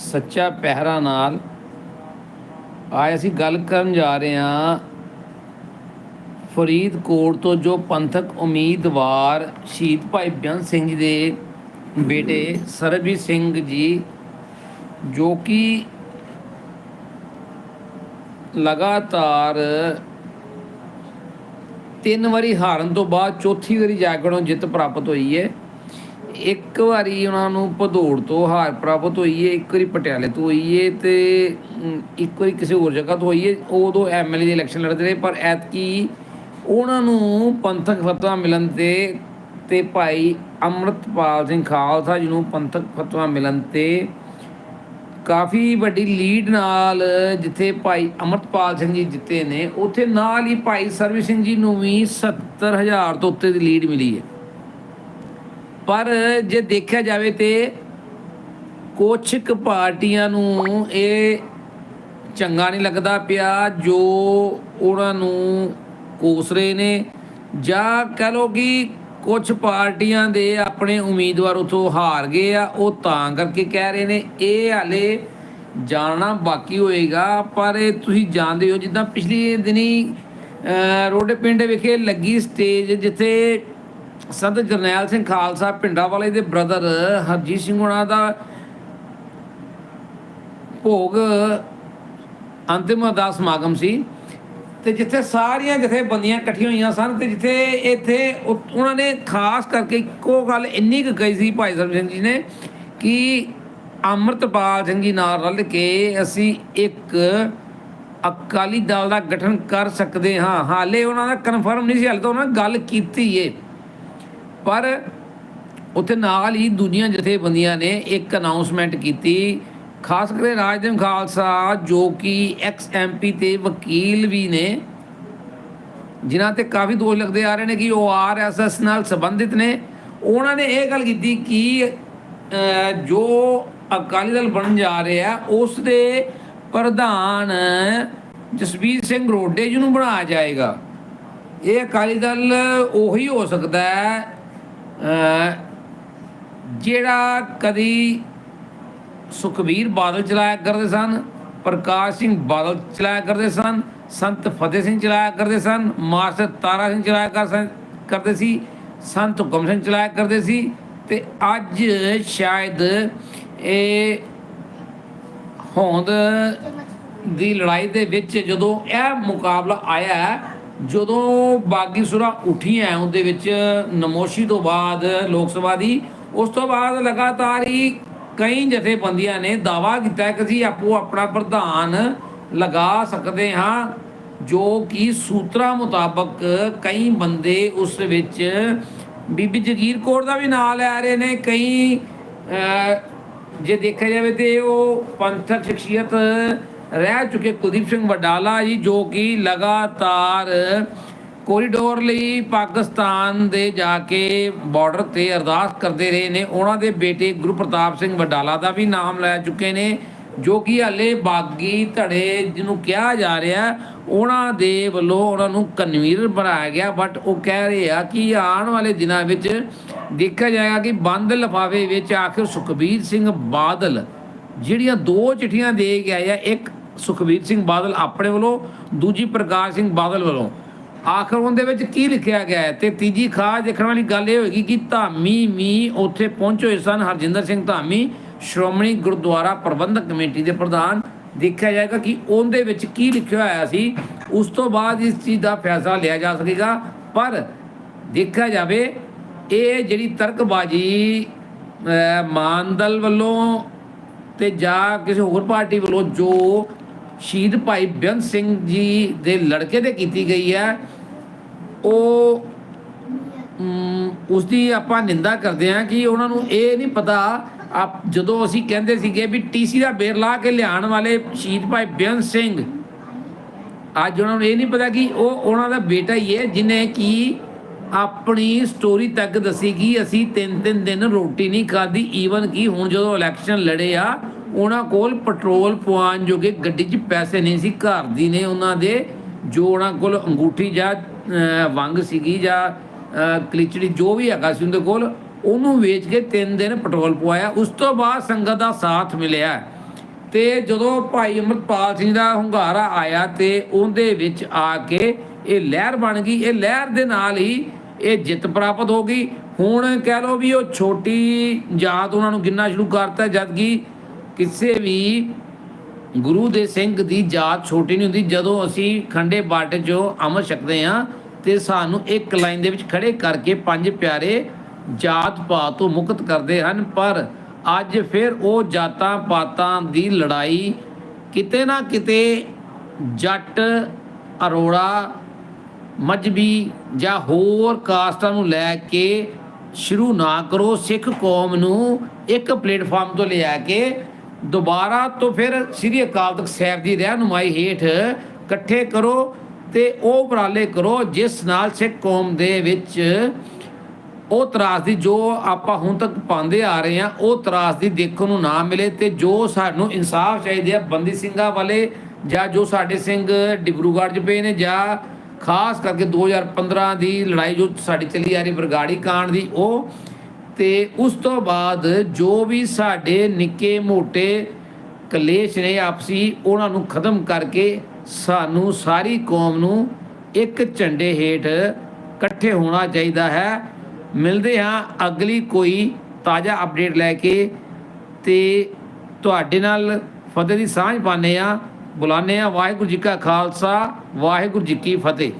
ਸੱਚਾ ਪਹਿਰਾ ਨਾਲ ਆਏ ਅਸੀਂ ਗੱਲ ਕਰਨ ਜਾ ਰਹੇ ਹਾਂ ਫਰੀਦਕੋਟ ਤੋਂ ਜੋ ਪੰਥਕ ਉਮੀਦਵਾਰ ਸ਼ਹੀਦ ਭਾਈ ਬੇਅੰਤ ਸਿੰਘ ਜੀ ਦੇ ਬੇਟੇ ਸਰਬਜੀਤ ਸਿੰਘ ਜੀ, ਜੋ ਕਿ ਲਗਾਤਾਰ ਤਿੰਨ ਵਾਰੀ ਹਾਰਨ ਤੋਂ ਬਾਅਦ ਚੌਥੀ ਵਾਰੀ ਜਾਗਰਣੋਂ ਜਿੱਤ ਪ੍ਰਾਪਤ ਹੋਈ ਹੈ। ਇੱਕ ਵਾਰੀ ਉਹਨਾਂ ਨੂੰ ਭਦੌੜ ਤੋਂ ਹਾਰ ਪ੍ਰਾਪਤ ਹੋਈ ਹੈ ਇੱਕ ਵਾਰੀ ਪਟਿਆਲੇ ਤੋਂ ਹੋਈ ਹੈ ਤੇ ਇੱਕ ਵਾਰੀ ਕਿਸੇ ਹੋਰ ਜਗ੍ਹਾ ਤੋਂ ਹੋਈ ਹੈ ਉਦੋਂ ਐਮਐਲਏ ਦੀ ਇਲੈਕਸ਼ਨ ਲੜਦੇ ਰਹੇ, ਪਰ ਐਤਕੀ ਉਹਨਾਂ ਨੂੰ ਪੰਥਕ ਫਤਵਾ ਮਿਲਣ ਤੇ ਤੇ ਭਾਈ ਅੰਮ੍ਰਿਤਪਾਲ ਸਿੰਘ ਖਾਲਸਾ ਜੀ ਨੂੰ ਪੰਥਕ ਫਤਵਾ ਮਿਲਣ ਤੇ ਕਾਫੀ ਵੱਡੀ ਲੀਡ ਨਾਲ ਜਿੱਥੇ ਭਾਈ ਅਮਰਤਪਾਲ ਸਿੰਘ ਜੀ ਜਿੱਤੇ ਨੇ, ਉੱਥੇ ਨਾਲ ਹੀ ਭਾਈ ਸਰਵੀ ਸਿੰਘ ਜੀ ਨੂੰ ਵੀ 70000 ਤੋਂ ਉੱਤੇ ਦੀ ਲੀਡ ਮਿਲੀ ਹੈ। ਪਰ ਜੇ ਦੇਖਿਆ ਜਾਵੇ ਤੇ ਕੁਝ ਕੁ ਪਾਰਟੀਆਂ ਨੂੰ ਇਹ ਚੰਗਾ ਨਹੀਂ ਲੱਗਦਾ ਪਿਆ ਜੋ ਉਹਨਾਂ ਨੂੰ ਕੋਸ ਰਹੇ ਨੇ। ਜਾਂ ਕਹ ਲੋ ਕਿ ਕੁਝ ਪਾਰਟੀਆਂ ਦੇ ਆਪਣੇ ਉਮੀਦਵਾਰ ਉਥੋਂ ਹਾਰ ਗਏ ਆ, ਉਹ ਤਾਂ ਕਰਕੇ ਕਹਿ ਰਹੇ ਨੇ। ਇਹ ਹਾਲੇ ਜਾਣਨਾ ਬਾਕੀ ਹੋਏਗਾ, ਪਰ ਇਹ ਤੁਸੀਂ ਜਾਣਦੇ ਹੋ ਜਿੱਦਾਂ ਪਿਛਲੇ ਦਿਨੀ ਰੋਡੇ ਪਿੰਡ ਵਿਖੇ ਲੱਗੀ ਸਟੇਜ ਜਿੱਥੇ ਸੰਤ ਜਰਨੈਲ ਸਿੰਘ ਖਾਲਸਾ ਪਿੰਡਾਂ ਵਾਲੇ ਦੇ ਬ੍ਰਦਰ ਹਰਜੀਤ ਸਿੰਘ ਹੁਣਾਂ ਦਾ ਭੋਗ ਅੰਤਿਮ ਅਰਦਾਸ ਸਮਾਗਮ ਸੀ। ਤੇ ਜਿੱਥੇ ਸਾਰੀਆਂ ਜਥੇਬੰਦੀਆਂ ਇਕੱਠੀਆਂ ਹੋਈਆਂ ਸਨ ਤੇ ਜਿੱਥੇ ਇੱਥੇ ਉਹਨਾਂ ਨੇ ਖਾਸ ਕਰਕੇ ਇੱਕੋ ਗੱਲ ਇੰਨੀ ਕੁ ਕਹੀ ਸੀ ਭਾਈ ਸਾਹਿਬ ਸਿੰਘ ਜੀ ਨੇ ਕਿ ਅੰਮ੍ਰਿਤਪਾਲ ਸਿੰਘ ਜੀ ਨਾਲ ਰਲ ਕੇ ਅਸੀਂ ਇੱਕ ਅਕਾਲੀ ਦਲ ਦਾ ਗਠਨ ਕਰ ਸਕਦੇ ਹਾਂ। ਹਾਲੇ ਉਹਨਾਂ ਦਾ ਕਨਫਰਮ ਨਹੀਂ ਸੀ, ਹਾਲੇ ਤਾਂ ਉਹਨਾਂ ਗੱਲ ਕੀਤੀ ਏ। ਪਰ ਉੱਥੇ ਨਾਲ ਹੀ ਦੂਜੀਆਂ ਜਥੇਬੰਦੀਆਂ ਨੇ ਇੱਕ ਅਨਾਉਂਸਮੈਂਟ ਕੀਤੀ, ਖਾਸ ਕਰਕੇ ਰਾਜਦੇਵ ਖਾਲਸਾ ਜੋ ਕਿ ਐਕਸ ਐਮਪੀ ਤੇ ਵਕੀਲ ਵੀ ਨੇ, ਜਿਨ੍ਹਾਂ ਤੇ ਕਾਫੀ ਦੋਸ਼ ਲੱਗਦੇ ਆ ਰਹੇ ਨੇ ਕਿ ਉਹ ਆਰਐਸਐਸ ਨਾਲ ਸੰਬੰਧਿਤ ਨੇ। ਉਹਨਾਂ ਨੇ ਇਹ ਗੱਲ ਕੀਤੀ ਕਿ ਜੋ ਅਕਾਲੀ ਦਲ ਬਣਨ ਜਾ ਰਿਹਾ, ਉਸ ਦੇ ਪ੍ਰਧਾਨ ਜਸਵੀਰ ਸਿੰਘ ਰੋਡੇ ਜੀ ਨੂੰ ਬਣਾਇਆ ਜਾਏਗਾ। ਇਹ ਅਕਾਲੀ ਦਲ ਉਹੀ ਹੋ ਸਕਦਾ ਹੈ ਜਿਹੜਾ ਕਦੀ ਸੁਖਬੀਰ ਬਾਦਲ ਚਲਾਇਆ ਕਰਦੇ ਸਨ, ਪ੍ਰਕਾਸ਼ ਸਿੰਘ ਬਾਦਲ ਚਲਾਇਆ ਕਰਦੇ ਸਨ, ਸੰਤ ਫਤਿਹ ਸਿੰਘ ਚਲਾਇਆ ਕਰਦੇ ਸਨ, ਮਾਸਟਰ ਤਾਰਾ ਸਿੰਘ ਚਲਾਇਆ ਕਰਦੇ ਸੀ, ਸੰਤ ਹੁਕਮ ਸਿੰਘ ਚਲਾਇਆ ਕਰਦੇ ਸੀ ਤੇ ਅੱਜ ਸ਼ਾਇਦ ਇਹ ਹੋਂਦ ਦੀ ਲੜਾਈ ਦੇ ਵਿੱਚ ਜਦੋਂ ਇਹ ਮੁਕਾਬਲਾ ਆਇਆ ਜਦੋਂ ਬਾਗੀ ਸੁਰਾ ਹੈ ਉਹਦੇ ਵਿੱਚ ਨਮੋਸ਼ੀ ਤੋਂ ਬਾਅਦ ਲੋਕ ਸਭਾ ਦੀ, ਉਸ ਤੋਂ ਬਾਅਦ ਲਗਾਤਾਰ ਹੀ ਕਈ ਜਥੇਬੰਦੀਆਂ ਨੇ ਦਾਵਾ ਕੀਤਾ ਕਿ ਅਸੀਂ ਆਪੋ ਆਪਣਾ ਪ੍ਰਧਾਨ ਲਗਾ ਸਕਦੇ ਹਾਂ, ਜੋ ਕਿ ਸੂਤਰਾਂ ਮੁਤਾਬਕ ਕਈ ਬੰਦੇ ਉਸ ਵਿੱਚ, ਬੀਬੀ ਜਗੀਰ ਕੌਰ ਦਾ ਵੀ ਨਾਂ ਲੈ ਰਹੇ ਨੇ, ਕਈ ਜੇ ਦੇਖਿਆ ਜਾਵੇ ਤੇ ਉਹ ਪੰਥਕ ਸ਼ਖਸੀਅਤ ਰਹਿ ਚੁੱਕੇ ਕੁਲਦੀਪ ਸਿੰਘ ਵਡਾਲਾ ਜੀ, ਜੋ ਕਿ ਲਗਾਤਾਰ ਕੋਰੀਡੋਰ ਲਈ ਪਾਕਿਸਤਾਨ ਦੇ ਜਾ ਕੇ ਬਾਰਡਰ ਤੇ ਅਰਦਾਸ ਕਰਦੇ ਰਹੇ ਨੇ। ਉਹਨਾਂ ਦੇ ਬੇਟੇ ਗੁਰੂ ਪ੍ਰਤਾਪ ਸਿੰਘ ਵਡਾਲਾ ਦਾ ਵੀ ਨਾਮ ਲੈ ਚੁੱਕੇ ਨੇ, ਜੋ ਕਿ ਹਲੇ ਬਾਗੀ ਧੜੇ ਜਿਹਨੂੰ ਕਿਹਾ ਜਾ ਰਿਹਾ, ਉਹਨਾਂ ਦੇ ਵੱਲੋਂ ਉਹਨਾਂ ਨੂੰ ਕਨਵੀਨਰ ਬਣਾਇਆ ਗਿਆ। ਬਟ ਉਹ ਕਹਿ ਰਹੇ ਆ ਕਿ ਆਉਣ ਵਾਲੇ ਦਿਨਾਂ ਵਿੱਚ ਦੇਖਿਆ ਜਾਏਗਾ ਕਿ ਬੰਦ ਲਫਾਫੇ ਵਿੱਚ ਆਖਿਰ ਸੁਖਬੀਰ ਸਿੰਘ ਬਾਦਲ ਜਿਹੜੀਆਂ ਦੋ ਚਿੱਠੀਆਂ ਦੇ ਕੇ ਆ, ਇੱਕ ਸੁਖਬੀਰ ਸਿੰਘ ਬਾਦਲ ਆਪਣੇ ਵੱਲੋਂ ਦੂਜੀ ਪ੍ਰਕਾਸ਼ ਸਿੰਘ ਬਾਦਲ ਵੱਲੋਂ। ਆਖਰ ਉਹਦੇ ਵਿੱਚ ਕੀ ਲਿਖਿਆ ਗਿਆ ਹੈ? ਤੇ ਤੀਜੀ ਖਾਸ ਦੇਖਣ ਵਾਲੀ ਗੱਲ ਇਹ ਹੋਏਗੀ ਕਿ ਧਾਮੀ ਮੀ ਉੱਥੇ ਪਹੁੰਚੇ ਹੋਏ ਸਨ। ਹਰਜਿੰਦਰ ਸਿੰਘ ਧਾਮੀ ਸ਼੍ਰੋਮਣੀ ਗੁਰਦੁਆਰਾ ਪ੍ਰਬੰਧਕ ਕਮੇਟੀ ਦੇ ਪ੍ਰਧਾਨ। ਦੇਖਿਆ ਜਾਏਗਾ ਕਿ ਉਹਦੇ ਵਿੱਚ ਕੀ ਲਿਖਿਆ ਹੋਇਆ ਸੀ। ਉਸ ਤੋਂ ਬਾਅਦ ਇਸ ਚੀਜ਼ ਦਾ ਫੈਸਲਾ ਲਿਆ ਜਾ ਸਕੇਗਾ। ਪਰ ਦੇਖਿਆ ਜਾਵੇ ਇਹ ਜਿਹੜੀ ਤਰਕਬਾਜੀ ਅਹ, ਮਾਨਦਲ ਵੱਲੋਂ ਤੇ ਜਾਂ ਕਿਸੇ ਹੋਰ ਪਾਰਟੀ ਵੱਲੋਂ ਜੋ ਸ਼ਹੀਦ ਭਾਈ ਬੇਅੰਤ ਸਿੰਘ ਜੀ ਦੇ ਲੜਕੇ ਤੇ ਕੀਤੀ ਗਈ ਹੈ। ਉਹ ਮ, ਉਸ ਦੀ ਆਪਾਂ ਨਿੰਦਾ ਕਰਦੇ ਹਾਂ ਕਿ ਉਹਨਾਂ ਨੂੰ ਇਹ ਨਹੀਂ ਪਤਾ ਆਪ ਜਦੋਂ ਅਸੀਂ ਕਹਿੰਦੇ ਸੀਗੇ ਵੀ ਟੀਸੀ ਦਾ ਬੇਰ ਲਾ ਕੇ ਲਿਆਉਣ ਵਾਲੇ ਸ਼ਹੀਦ ਭਾਈ ਬੇਅੰਤ ਸਿੰਘ ਅੱਜ ਉਹਨਾਂ ਨੂੰ ਇਹ ਨਹੀਂ ਪਤਾ ਕਿ ਉਹ ਉਹਨਾਂ ਦਾ ਬੇਟਾ ਹੀ ਹੈ ਜਿਨੇ ਕੀ ਆਪਣੀ ਸਟੋਰੀ ਤੱਕ ਦੱਸੀ ਕਿ ਅਸੀਂ ਤਿੰਨ ਤਿੰਨ ਦਿਨ ਰੋਟੀ ਨਹੀਂ ਖਾਧੀ ਈਵਨ ਕਿ ਹੁਣ ਜਦੋਂ ਇਲੈਕਸ਼ਨ ਲੜੇ ਆ ਉਹਨਾਂ ਕੋਲ ਪੈਟਰੋਲ ਪਵਾਉਣ ਜੋਗੇ ਗੱਡੀ 'ਚ ਪੈਸੇ ਨਹੀਂ ਸੀ ਘਰ ਦੀ ਨੇ ਉਹਨਾਂ ਦੇ ਜੋ ਉਹਨਾਂ ਕੋਲ ਅੰਗੂਠੀ ਜਾਂ ਵੰਗ ਸੀਗੀ ਜਾਂ ਅਹ, ਕਲਿਚੜੀ ਜੋ ਵੀ ਹੈਗਾ ਸੀ ਉਹਦੇ ਕੋਲ ਉਹਨੂੰ ਵੇਚ ਕੇ ਤਿੰਨ ਦਿਨ ਪੈਟਰੋਲ ਪਵਾਇਆ। ਉਸ ਤੋਂ ਬਾਅਦ ਸੰਗਤ ਦਾ ਸਾਥ ਮਿਲਿਆ। ਤੇ ਜਦੋਂ ਭਾਈ ਅਮਰਪਾਲ ਸਿੰਘ ਦਾ ਹੁੰਗਾਰਾ ਆਇਆ ਤੇ ਉਹਦੇ ਵਿੱਚ ਆ ਕੇ ਇਹ ਲਹਿਰ ਬਣ ਗਈ। ਇਹ ਲਹਿਰ ਦੇ ਨਾਲ ਹੀ ਇਹ ਜਿੱਤ ਪ੍ਰਾਪਤ ਹੋ ਗਈ। ਹੁਣ ਕਹਿ ਲਓ ਵੀ ਉਹ ਛੋਟੀ ਜਾਤ ਉਹਨਾਂ ਨੂੰ ਗਿਣਨਾ ਸ਼ੁਰੂ ਕਰਤਾ ਜਦ ਕਿ ਕਿਸੇ ਵੀ ਗੁਰੂ ਦੇ ਸਿੰਘ ਦੀ ਜਾਤ ਛੋਟੀ ਨਹੀਂ ਹੁੰਦੀ, ਜਦੋਂ ਅਸੀਂ ਖੰਡੇ ਬਾਟੇ ਚੋਂ ਅੰਮ੍ਰਿਤ ਛਕਦੇ ਆ ਤੇ ਸਾਨੂੰ ਇੱਕ ਲਾਈਨ ਦੇ ਵਿੱਚ ਖੜੇ ਕਰਕੇ ਪੰਜ ਪਿਆਰੇ ਜਾਤ ਪਾਤ ਤੋਂ ਮੁਕਤ ਕਰਦੇ ਹਨ। ਪਰ ਅੱਜ ਫਿਰ ਉਹ ਜਾਤਾਂ ਪਾਤਾਂ ਦੀ ਲੜਾਈ ਕਿਤੇ ਨਾ ਕਿਤੇ ਜੱਟ, ਅਰੋੜਾ, ਮਜਬੀ ਜਾਂ ਹੋਰ ਕਾਸਟਾਂ ਨੂੰ ਲੈ ਕੇ ਸ਼ੁਰੂ ਨਾ ਕਰੋ। ਸਿੱਖ ਕੌਮ ਨੂੰ ਇੱਕ ਪਲੇਟਫਾਰਮ ਤੋਂ ਲਿਆ ਕੇ ਦੁਬਾਰਾ ਤੋਂ ਫਿਰ ਸ੍ਰੀ ਅਕਾਲ ਤਖਤ ਸਾਹਿਬ ਦੀ ਰਹਿਨੁਮਾਈ ਹੇਠ ਇਕੱਠੇ ਕਰੋ ਤੇ ਉਹ ਉਪਰਾਲੇ ਕਰੋ ਜਿਸ ਨਾਲ ਸਿੱਖ ਕੌਮ ਦੇ ਵਿੱਚ ਉਹ ਤਰਾਸਦੀ ਜੋ ਆਪਾਂ ਹੁਣ ਤੱਕ ਪਾਉਂਦੇ ਆ ਰਹੇ ਆ ਉਹ ਤਰਾਸਦੀ ਦੇਖਣ ਨੂੰ ਨਾ ਮਿਲੇ ਤੇ ਜੋ ਸਾਨੂੰ ਇਨਸਾਫ ਚਾਹੀਦਾ ਆ, ਬੰਦੀ ਸਿੰਘਾਂ ਵਾਲੇ ਜਾਂ ਜੋ ਸਾਡੇ ਸਿੰਘ ਡਿਬਰੂਗੜ੍ਹ 'ਚ ਪਏ ਨੇ ਜਾਂ ਖਾਸ ਕਰਕੇ 2015 ਦੀ ਲੜਾਈ ਜੋ ਸਾਡੀ ਚੱਲੀ ਆ ਰਹੀ ਬਰਗਾੜੀ ਕਾਂਡ ਦੀ, ਉਹ ਤੇ ਉਸ ਤੋਂ ਬਾਅਦ ਜੋ ਵੀ ਸਾਡੇ ਨਿੱਕੇ ਮੋਟੇ ਕਲੇਸ਼ ਨੇ ਆਪਸੀ, ਉਹਨਾਂ ਨੂੰ ਖਤਮ ਕਰਕੇ ਸਾਨੂੰ ਸਾਰੀ ਕੌਮ ਨੂੰ ਇੱਕ ਝੰਡੇ ਹੇਠ ਇਕੱਠੇ ਹੋਣਾ ਚਾਹੀਦਾ ਹੈ। ਮਿਲਦੇ ਹਾਂ ਅਗਲੀ ਕੋਈ ਤਾਜ਼ਾ ਅਪਡੇਟ ਲੈ ਕੇ ਤੇ ਤੁਹਾਡੇ ਨਾਲ ਫਤਿਹ ਦੀ ਸਾਂਝ ਪਾਉਂਦੇ ਆ ਬੁਲਾਉਂਦੇ ਆ ਵਾਹਿਗੁਰੂ ਜੀ ਕਾ ਖਾਲਸਾ, ਵਾਹਿਗੁਰੂ ਜੀ ਕੀ ਫਤਿਹ।